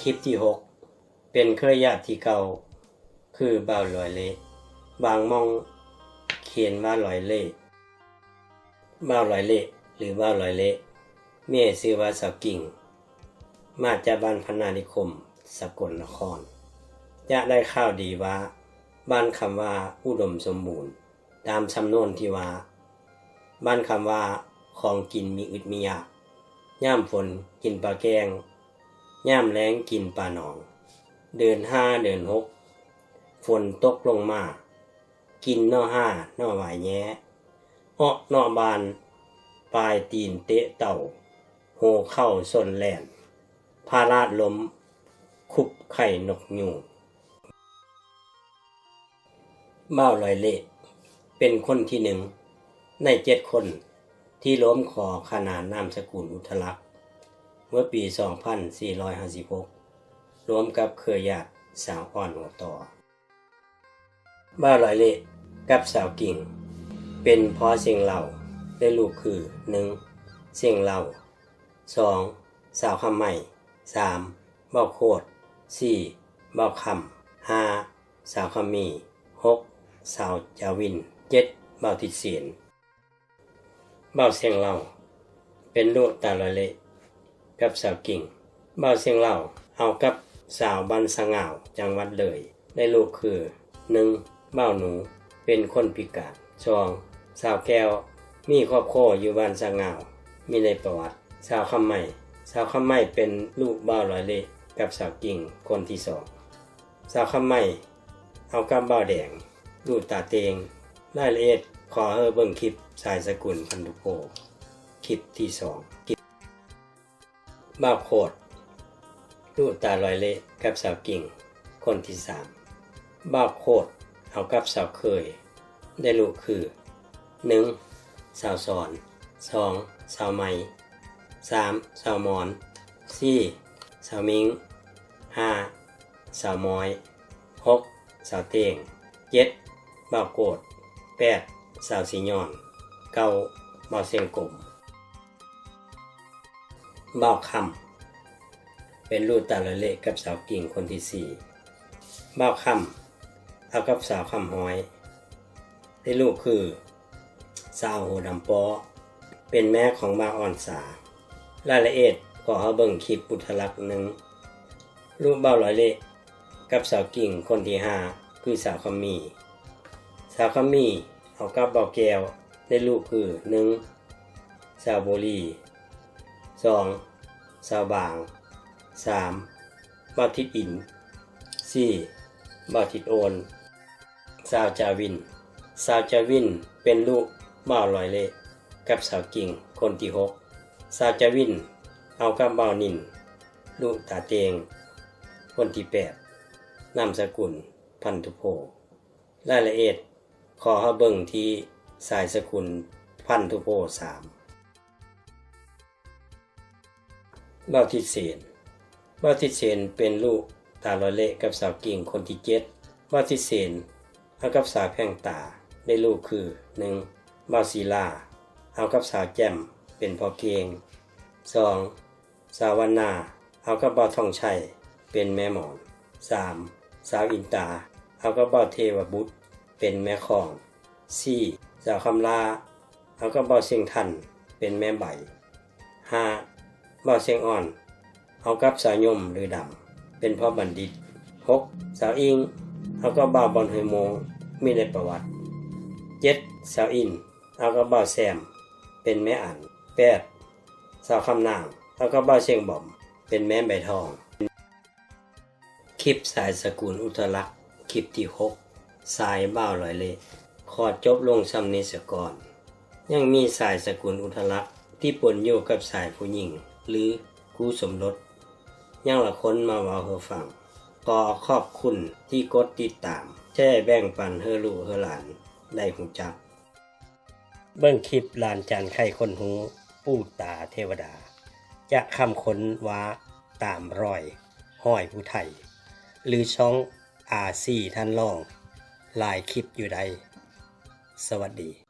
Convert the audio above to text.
คลิปที่ 6 เป็นเครือญาติที่เก่า คือบ่าวลอยเละบางมองเขียนว่าลอยเล่บ่าวลอยเละหรือบ่าวลอยเละแม่ชื่อว่าสาวกิ่ง มาจากบ้านพนานิคม สกลนครจะได้ข่าวดีว่าบ้านคำว่าอุดมสมบูรณ์ ตามสำนวนที่ว่า บ้านคำว่าของกินมีอึดมีอยาก ย่ามฝนกินปลาแกง ย่ามแล้งกินปลาหนอง เดินห้าเดินหก ฝนตกลงมา กินนอห้านอหวายแย้เอ้อนอบาน ปลายตีนเตะเต่า โหเข้าสนแหลนพาราดล้ม คุบไข่นกยูงบ้าลอยเละ เป็นคนที่หนึ่ง ในเจ็ดคน ที่ล้มขอขนานนามสกุลอุทลักษ์เมื่อปี 2456รวมกับเครือญาติสาวอ่อนหัวต่อ บ้าลอยเละกับสาวกิ่ง เป็นพอเสียงเหล่าได้ลูกคือ 1. เสียงเหล่า 2. สาวคำใหม่ 3. เบ้าโคด 4. เบ้าคำ 5. สาวคำมี 6. สาวจาวิน 7. เบ้าทิดเสียน เบ้าเสียงเล่า เป็นลูกตาลอยเละกับสาวกิ่ง เบ้าเสียงเล่า เอากับสาวบันสงาวจังหวัดเลย ได้ลูกคือ 1. เบ้าหนูเป็นคนพิการ 2. สาวแก้ว มีครอบครัวอยู่บ้านสงาว มีในประวัติ สาวคำใหม่ สาวคำใหม่เป็นลูกเบ้าลอยเละกับสาวกิ่งคนที่สองสาวคำใหม่ เอากับเบ้าแดง ลูกตาเตงรายละเอียด ขอเฮอเบิ่งคลิปสายสกุลพันธุโพคลิปที่สองคลิปบ้าโคดลูกตาลอยเละกับสาวกิ่ง คนที่สามบ้าโคดเอากับสาวเคย ได้ลูกคือ 1. สาวสอน 2. สาวไหม 3. สาวมอน 4. สาวมิง 5. สาวมอย 6. สาวเตง 7. บ่าโกด 8. สาวสีย้อน 9. บ่าวเสียงกลมบ่าคำเป็นลูกตาละเละกับสาวกิ่งคนที่สี่บ่าคำเอากับสาวคำห้อยได้ลูกคือสาวโหดำปอเป็นแม่ของบาอ่อนสารายละเอียดขอเฮาเบิ่งคลิปปุถลักษณ์หนึ่งลูกบ่าลอยเละกับสาวกิ่งคนที่ห้าคือสาวคำมี สาวคำมี เอากับบ่าวแก้วได้ลูกคือหนึ่งสาวโบลีสองสาวบางสามบ่าทิดอินสี่บ่าทิดโอนสาวจาวินสาวจาวินเป็นลูกบ่าวลอยเละกับสาวกิ่งคนที่หกสาวจาวินเอากับบ่าวนิน ลูกตาเตง คนที่แปดนามสกุลพันธุโพรายละเอียด ขอเฮาเบิ่งที่สายสกุลพันธุโพสามบ่าทิเสนบ่าทิเสนเป็นลูกตาลอยเละกับสาวกิ่งคนที่เจ็ดบ่าทิเสนเอากับสาวแพ่งตาได้ลูกคือ 1. บ่าวศิลา เอากับสาวแจ่มเป็นพ่อเกง 2. สาววันนา เอากับบ่าทองชัยเป็นแม่หมอน 3. สาวอินตา เอากับบ่าเทวบุตร เป็นแม่ของ 4. สาวคำลาเอากับบ่าวเสียงทันเป็นแม่ใบ 5. บ่าวเสียงอ่อน เอากับสาวยมหรือดำเป็นพ่อบัณฑิต 6. สาวอิงเอากับบ่าวบอลเฮยโมงมีในประวัติ 7. สาวอินเอากับบ่าวแซม เป็นแม่อัน 8. สาวคำนางเอากับบ่าวเชียงบอม เป็นแม่ใบทองคลิปสายสกุลอุทลักษ์คลิปที่6 สายบ่าวลอยเละขอจบลงซ้ำนี้เสียก่อน ยังมีสายสกุลอุทลักษ์ที่ปนอยู่กับสายผู้หญิง หรือคู่สมรสยังละคนมาว้าเฮอฟังขอขอบคุณที่กดติดตาม แช่แบ่งปันเฮอลูกเฮอหลาน ได้หูจัก เบิ่งคลิปลานจานไข่คนหูปู่ตาเทวดา จะคำค้นว่าตามรอย ห้อยผู้ไทย หรือช่องอาซีท่านลอง ลายคลิปอยู่ใด สวัสดี